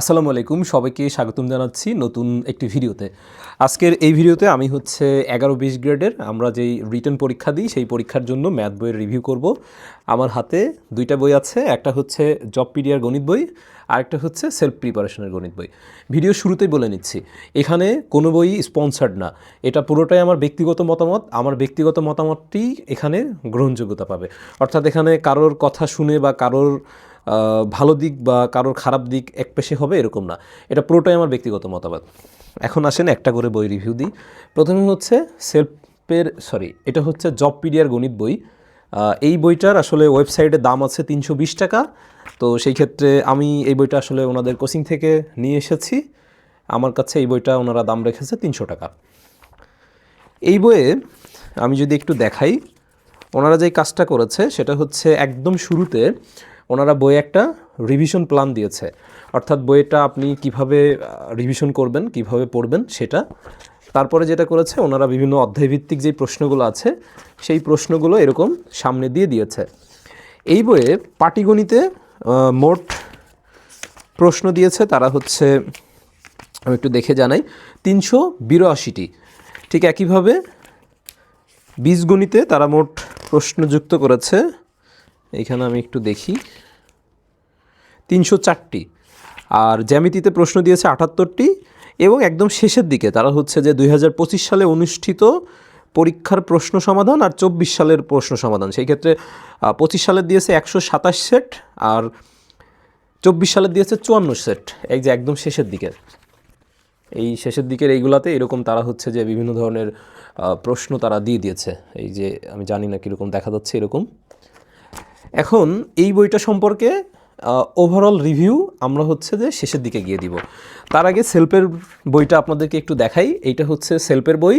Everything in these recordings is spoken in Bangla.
আসসালামু আলাইকুম, সবাইকে স্বাগতম জানাচ্ছি নতুন একটি ভিডিওতে। আজকের এই ভিডিওতে আমি হচ্ছে এগারো বিশ গ্রেডের আমরা যেই রিটার্ন পরীক্ষা দিই, সেই পরীক্ষার জন্য ম্যাথ বইয়ের রিভিউ করব। আমার হাতে দুইটা বই আছে, একটা হচ্ছে জব পিডিয়ার গণিত বই আর একটা হচ্ছে সেলফ প্রিপারেশনের গণিত বই। ভিডিও শুরুতেই বলে নিচ্ছি, এখানে কোনো বই স্পন্সার্ড না। এটা পুরোটাই আমার ব্যক্তিগত মতামত, আমার ব্যক্তিগত মতামতটি এখানে গ্রহণযোগ্যতা পাবে। অর্থাৎ এখানে কারোর কথা শুনে বা কারোর ভালো দিক বা কারোর খারাপ দিক এক পেশে হবে, এরকম না। এটা পুরোটাই আমার ব্যক্তিগত মতামত। এখন আসেন একটা করে বই রিভিউ দিই। প্রথমে হচ্ছে সেলফের, সরি, এটা হচ্ছে জব পিডিয়ার গণিত বই। এই বইটার আসলে ওয়েবসাইটে দাম আছে তিনশো বিশ টাকা। তো সেই ক্ষেত্রে আমি এই বইটা আসলে ওনাদের কোচিং থেকে নিয়ে এসেছি। আমার কাছে এই বইটা ওনারা দাম রেখেছে তিনশো টাকা। এই বইয়ে আমি যদি একটু দেখাই, ওনারা যেই কাজটা করেছে, সেটা হচ্ছে একদম শুরুতে ওনারা বইয়ে একটা রিভিশন প্ল্যান দিয়েছে। অর্থাৎ বইটা আপনি কীভাবে রিভিশন করবেন, কীভাবে পড়বেন সেটা। তারপরে যেটা করেছে, ওনারা বিভিন্ন অধ্যায়ভিত্তিক যে প্রশ্নগুলো আছে, সেই প্রশ্নগুলো এরকম সামনে দিয়ে দিয়েছে। এই বইয়ে পাটিগণিতে মোট প্রশ্ন দিয়েছে তারা হচ্ছে, আমি একটু দেখে জানাই, তিনশো বিরাশিটি। ঠিক একইভাবে বীজগণিতে তারা মোট প্রশ্ন যুক্ত করেছে এইখানে আমি একটু দেখি। তিনশো চারটি। আর জ্যামিতিতে প্রশ্ন দিয়েছে আটাত্তরটি এবং একদম শেষের দিকে, তারা হচ্ছে যে দুই হাজার পঁচিশ সালে অনুষ্ঠিত পরীক্ষার প্রশ্ন সমাধান আর চব্বিশ সালের প্রশ্ন সমাধান। সেই ক্ষেত্রে পঁচিশ সালের দিয়েছে একশো সাতাশ সেট আর চব্বিশ সালের দিয়েছে চুয়ান্ন সেট। এই যে একদম শেষের দিকের এই শেষের দিকের এইগুলাতে এরকম তারা হচ্ছে যে বিভিন্ন ধরনের প্রশ্ন তারা দিয়ে দিয়েছে। এই যে আমি জানি না কীরকম দেখা যাচ্ছে এরকম। এখন এই বইটা সম্পর্কে ওভারঅল রিভিউ আমরা হচ্ছে যে শেষের দিকে গিয়ে দিব। তার আগে সেলফের বইটা আপনাদেরকে একটু দেখাই। এইটা হচ্ছে সেলফের বই।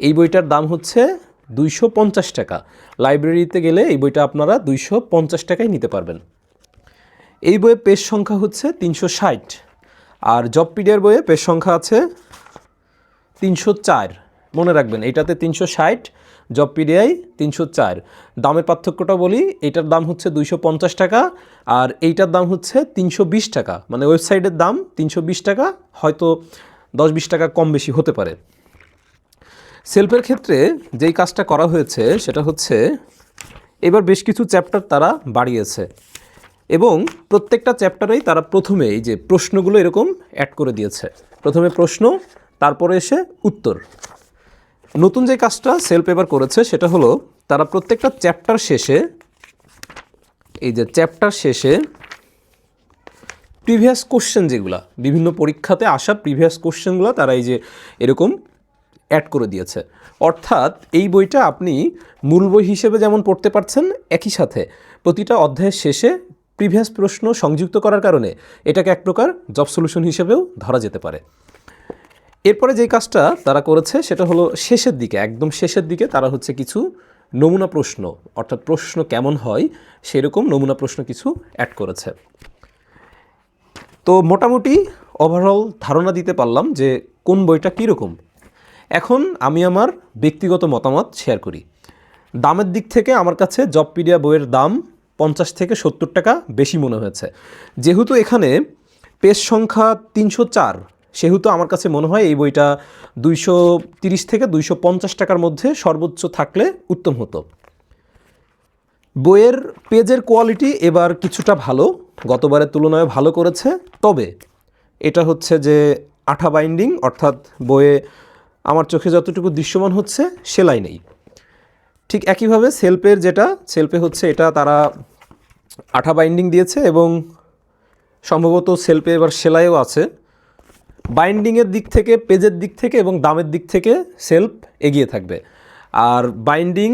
এই বইটার দাম হচ্ছে দুইশো পঞ্চাশ টাকা। লাইব্রেরিতে গেলে এই বইটা আপনারা দুইশো পঞ্চাশ টাকায় নিতে পারবেন। এই বইয়ে পেজ সংখ্যা হচ্ছে তিনশো ষাট। আর জব পিডিয়ার বইয়ে পেজ সংখ্যা আছে তিনশো চার। মনে রাখবেন এইটাতে তিনশো ষাট জব পিডিআই তিনশো চার। দামের পার্থক্যটা বলি এইটার দাম হচ্ছে দুইশো পঞ্চাশ টাকা আর এইটার দাম হচ্ছে তিনশো বিশ টাকা। মানে ওয়েবসাইটের দাম তিনশো বিশ টাকা, হয়তো দশ বিশ টাকা কম বেশি হতে পারে। সেলফের ক্ষেত্রে যেই কাজটা করা হয়েছে, সেটা হচ্ছে এবার বেশ কিছু চ্যাপ্টার তারা বাড়িয়েছে এবং প্রত্যেকটা চ্যাপ্টারেই তারা প্রথমে এই যে প্রশ্নগুলো এরকম অ্যাড করে দিয়েছে। প্রথমে প্রশ্ন, তারপরে এসে উত্তর। নতুন যে কাজটা সেলফ পেপার করেছে, সেটা হলো তারা প্রত্যেকটা চ্যাপ্টার শেষে, এই যে চ্যাপ্টার শেষে প্রিভিয়াস কোশ্চেন যেগুলা, বিভিন্ন পরীক্ষাতে আসা প্রিভিয়াস কোশ্চেনগুলো তারা এই যে এরকম অ্যাড করে দিয়েছে। অর্থাৎ এই বইটা আপনি মূল বই হিসেবে যেমন পড়তে পারছেন, একই সাথে প্রতিটা অধ্যায়ের শেষে প্রিভিয়াস প্রশ্ন সংযুক্ত করার কারণে এটাকে এক প্রকার জব সলিউশন হিসেবেও ধরা যেতে পারে। এরপরে যে কাজটা তারা করেছে সেটা হলো শেষের দিকে, একদম শেষের দিকে তারা হচ্ছে কিছু নমুনা প্রশ্ন, অর্থাৎ প্রশ্ন কেমন হয় সেরকম নমুনা প্রশ্ন কিছু অ্যাড করেছে। তো মোটামুটি ওভারঅল ধারণা দিতে পারলাম যে কোন বইটা কীরকম। এখন আমি আমার ব্যক্তিগত মতামত শেয়ার করি। দামের দিক থেকে আমার কাছে জবপিডিয়া বইয়ের দাম পঞ্চাশ থেকে সত্তর টাকা বেশি মনে হয়েছে। যেহেতু এখানে পেজ সংখ্যা তিনশো চার সেহেতু আমার কাছে মনে হয় এই বইটা দুইশো তিরিশ থেকে দুইশো পঞ্চাশ টাকার মধ্যে সর্বোচ্চ থাকলে উত্তম হতো। বইয়ের পেজের কোয়ালিটি এবার কিছুটা ভালো, গতবারের তুলনায় ভালো করেছে। তবে এটা হচ্ছে যে আঠা বাইন্ডিং, অর্থাৎ বইয়ে আমার চোখে যতটুকু দৃশ্যমান হচ্ছে সেলাই নেই। ঠিক একইভাবে সেলফের যেটা, সেলফে হচ্ছে এটা তারা আঠা বাইন্ডিং দিয়েছে এবং সম্ভবত সেলফে এবার সেলাইও আছে। বাইন্ডিংয়ের দিক থেকে, পেজের দিক থেকে এবং দামের দিক থেকে সেলফ এগিয়ে থাকবে। আর বাইন্ডিং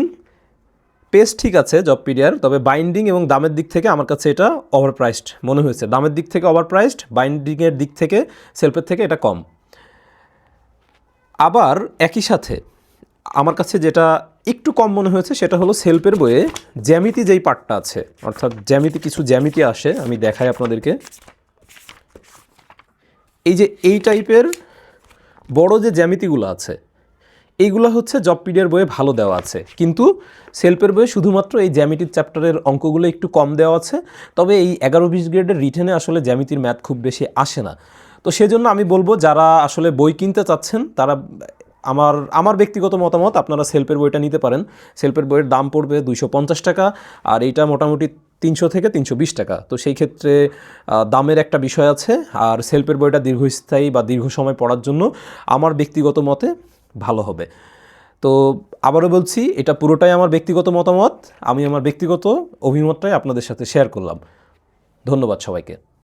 পেজ ঠিক আছে জব পিডিয়ার তবে বাইন্ডিং এবং দামের দিক থেকে আমার কাছে এটা ওভার প্রাইসড মনে হয়েছে। দামের দিক থেকে ওভার প্রাইসড বাইন্ডিংয়ের দিক থেকে সেলফের থেকে এটা কম। আবার একই সাথে আমার কাছে যেটা একটু কম মনে হয়েছে, সেটা হলো সেলফের বইয়ে জ্যামিতি যেই পার্টটা আছে, অর্থাৎ জ্যামিতি, কিছু জ্যামিতি আসে, আমি দেখাই আপনাদেরকে। এই যে এই টাইপের বড় যে জ্যামিতিগুলো আছে, এইগুলো হচ্ছে জবপিডিয়ার বইয়ে ভালো দেওয়া আছে। কিন্তু সেলফের বইয়ে শুধুমাত্র এই জ্যামিতির চ্যাপ্টারের অঙ্কগুলো একটু কম দেওয়া আছে। তবে এই এগারো বিশ গ্রেডের রিটেনে আসলে জ্যামিতির ম্যাথ খুব বেশি আসে না। তো সেজন্য আমি বলব, যারা আসলে বই কিনতে চাচ্ছেন, তারা আমার আমার ব্যক্তিগত মতামত, আপনারা সেলফের বইটা নিতে পারেন। সেলফের বইয়ের দাম পড়বে দুইশো পঞ্চাশ টাকা, আর এইটা মোটামুটি তিনশো থেকে তিনশো বিশ টাকা। তো সেই ক্ষেত্রে দামের একটা বিষয় আছে আর সেলফের বইটা দীর্ঘস্থায়ী বা দীর্ঘ সময় পড়ার জন্য আমার ব্যক্তিগত মতে ভালো হবে। তো আবারও বলছি, এটা পুরোটাই আমার ব্যক্তিগত মতামত, আমি আমার ব্যক্তিগত অভিমতটাই আপনাদের সাথে শেয়ার করলাম। ধন্যবাদ সবাইকে।